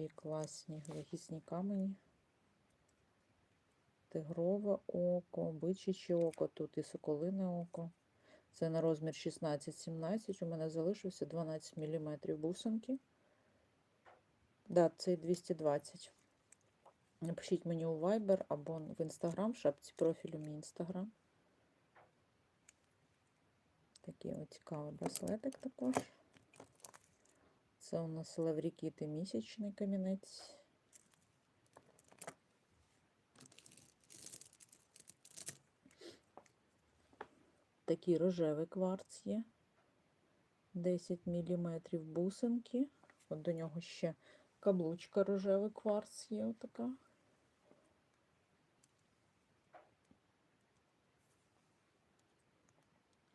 собі класні захисні камені. Тигрове око, бичаче око, тут і соколине око. Це на розмір 16-17. У мене залишився 12 мм бусинки. Да, це 220. Напишіть мені у Viber або в Instagram, в шапці профілю мій Instagram. Такий от цікавий браслетик також. Це у нас лаврікіти місячний камінець. Такий рожевий кварц є. 10 мм бусинки. От до нього ще каблучка рожевий кварц є отака.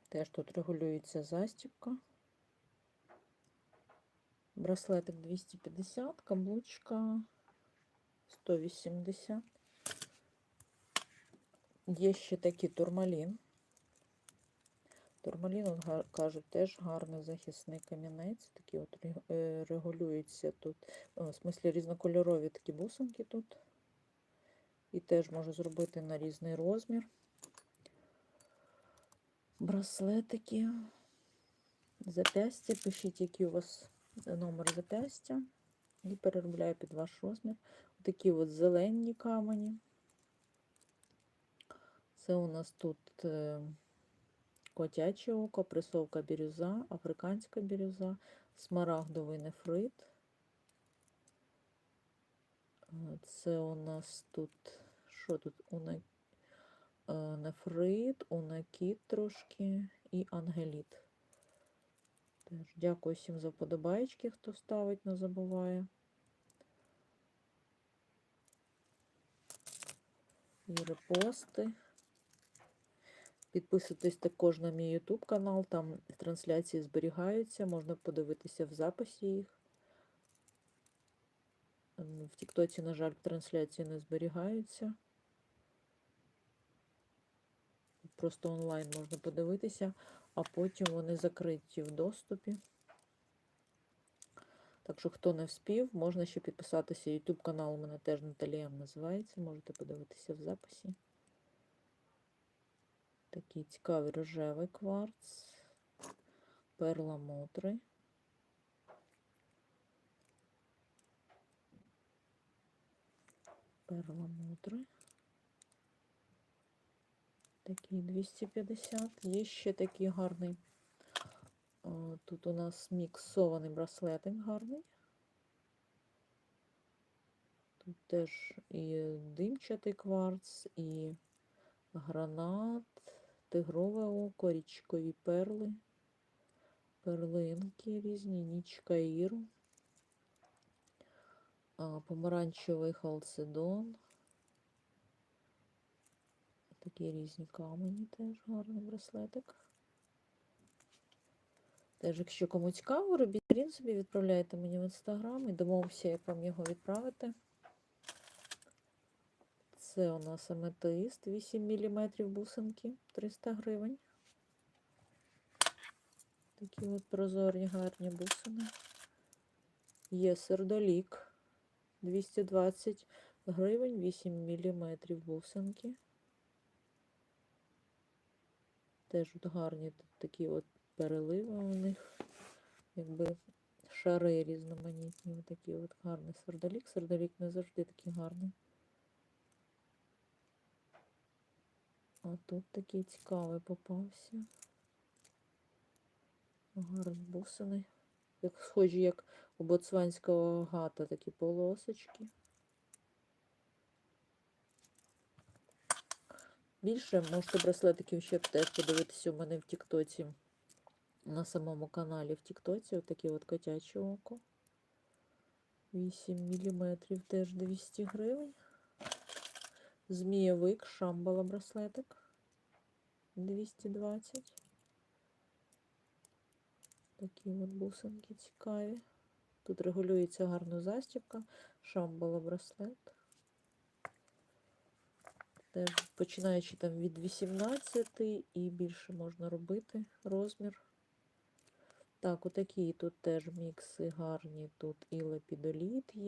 Теж тут регулюється застібка. Браслетик 250, каблучка 180. Є ще такий турмалін. Турмалін, кажуть, теж гарний захисний камінець. Такий от ре- регулюється тут. В смислі різнокольорові такі бусинки тут. І теж можу зробити на різний розмір. Браслетики. Запястя. Пишіть, який у вас номер запястя. І переробляю під ваш розмір. Такі от зелені камені. Це у нас тут е, котяче око, присовка бірюза, африканська бірюза, смарагдовий нефрит. Це у нас тут, що тут? Е, нефрит, унакіт трошки і ангеліт. Теж дякую всім за вподобайки, хто ставить, не забуває. І репости. Підписуйтесь також на мій YouTube канал, там трансляції зберігаються, можна подивитися в записі їх. В Тіктоці, на жаль, трансляції не зберігаються. Просто онлайн можна подивитися, а потім вони закриті в доступі. Так що, хто не вспів, можна ще підписатися. YouTube канал у мене теж Наталія називається. Можете подивитися в записі. Такий цікавий рожевий кварц, перламутри. Перламутри. Такий 250. Є ще такий гарний. О, Тут у нас міксований браслетик гарний. Тут теж і димчатий кварц, і гранат, тигрове око, річкові перли, перлинки різні, ніч Каїру, помаранчевий халцедон. Такі різні камені теж гарний браслетик. Теж, якщо кому цікаво, робіть скрін собі, відправляйте мені в інстаграм і домовимося, як вам його відправити. Це у нас аметист 8 мм бусинки 300 гривень. Такі от прозорі гарні бусини. Є сердолік 220 гривень, 8 мм бусинки. Теж от гарні такі от переливи у них, якби шари різноманітні. Такий от гарний сердолік. Сердолік не завжди такий гарний. А тут такий цікавий попався. Гарні бусини. Як схожі, як у боцванського гата, такі полосочки. Більше можете браслетиків ще теж подивитися у мене в Тіктоці. На самому каналі в Тіктоці. Отаке от котяче око. 8 мм теж 200 гривень. Змієвик, шамбала браслетик 220. Такі от бусинки цікаві. Тут регулюється гарно застібка, шамбала браслет. Теж починаючи там від 18 і більше можна робити розмір. Так, отакі тут теж мікси гарні. Тут і лепідоліт є.